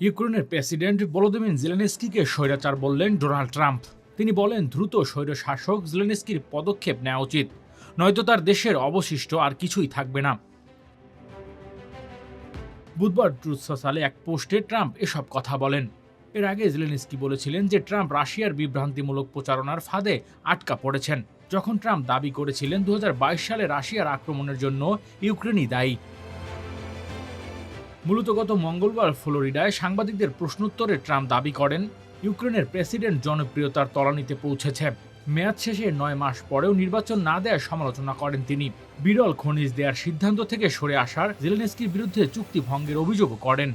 ইউক্রেনের president Volodymyr জেলেনস্কিকে স্বৈরাচার বললেন ডোনাল্ড ট্রাম্প। তিনি বলেন, দ্রুত স্বৈর শাসক জেলেনস্কির পদক্ষেপ নেওয়া উচিত। নয়তো তার দেশের অবশিষ্ট আর কিছুই থাকবে না। বুধবার ট্রুথ সোশ্যালে এক পোস্টে ট্রাম্প এসব কথা বলেন। এর আগে জেলেনস্কি বলেছিলেন যে, ট্রাম্প রাশিয়ার বিভ্রান্তিমূলক প্রচারণার ফাঁদে আটকা পড়েছেন। যখন ট্রাম্প দাবি করেছিলেন দু হাজার বাইশ সালে রাশিয়ার আক্রমণের জন্য ইউক্রেনই দায়ী। মূলত গত মঙ্গলবার ফ্লোরিডায় সাংবাদিকদের প্রশ্নোত্তরে ট্রাম্প দাবি করেন, ইউক্রেনের প্রেসিডেন্ট জনপ্রিয়তার তলানিতে পৌঁছেছে। মেয়াদ শেষে নয় মাস পরেও নির্বাচন না দেওয়ার সমালোচনা করেন তিনি। বিরল খনিজ দেওয়ার সিদ্ধান্ত থেকে সরে আসার জেলেনস্কির বিরুদ্ধে চুক্তি ভঙ্গের অভিযোগ করেন।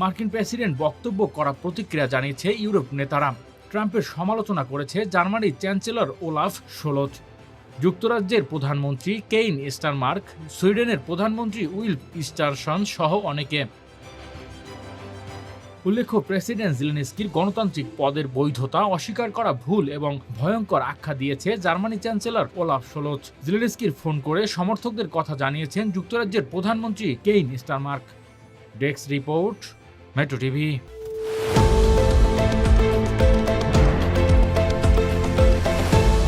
মার্কিন প্রেসিডেন্ট বক্তব্য করা প্রতিক্রিয়া জানিয়েছে ইউরোপ নেতারা। ট্রাম্পের সমালোচনা করেছে জার্মানির চ্যান্সেলর ওলাফ সোলোচ যুক্তরাজ্যের প্রধানমন্ত্রী কেইন স্টারমার্ক, সুইডেনের প্রধানমন্ত্রী উইল ইস্টারসন সহ অনেকে। উল্লেখ্য, প্রেসিডেন্ট জিলেনস্কির গণতান্ত্রিক পদের বৈধতা অস্বীকার করা ভুল এবং ভয়ঙ্কর আখ্যা দিয়েছে জার্মানি চ্যান্সেলর ওলাফ সোলোচ। জিলেনস্কির ফোন করে সমর্থকদের কথা জানিয়েছেন যুক্তরাজ্যের প্রধানমন্ত্রী Keir Starmer. Desk report, metro TV.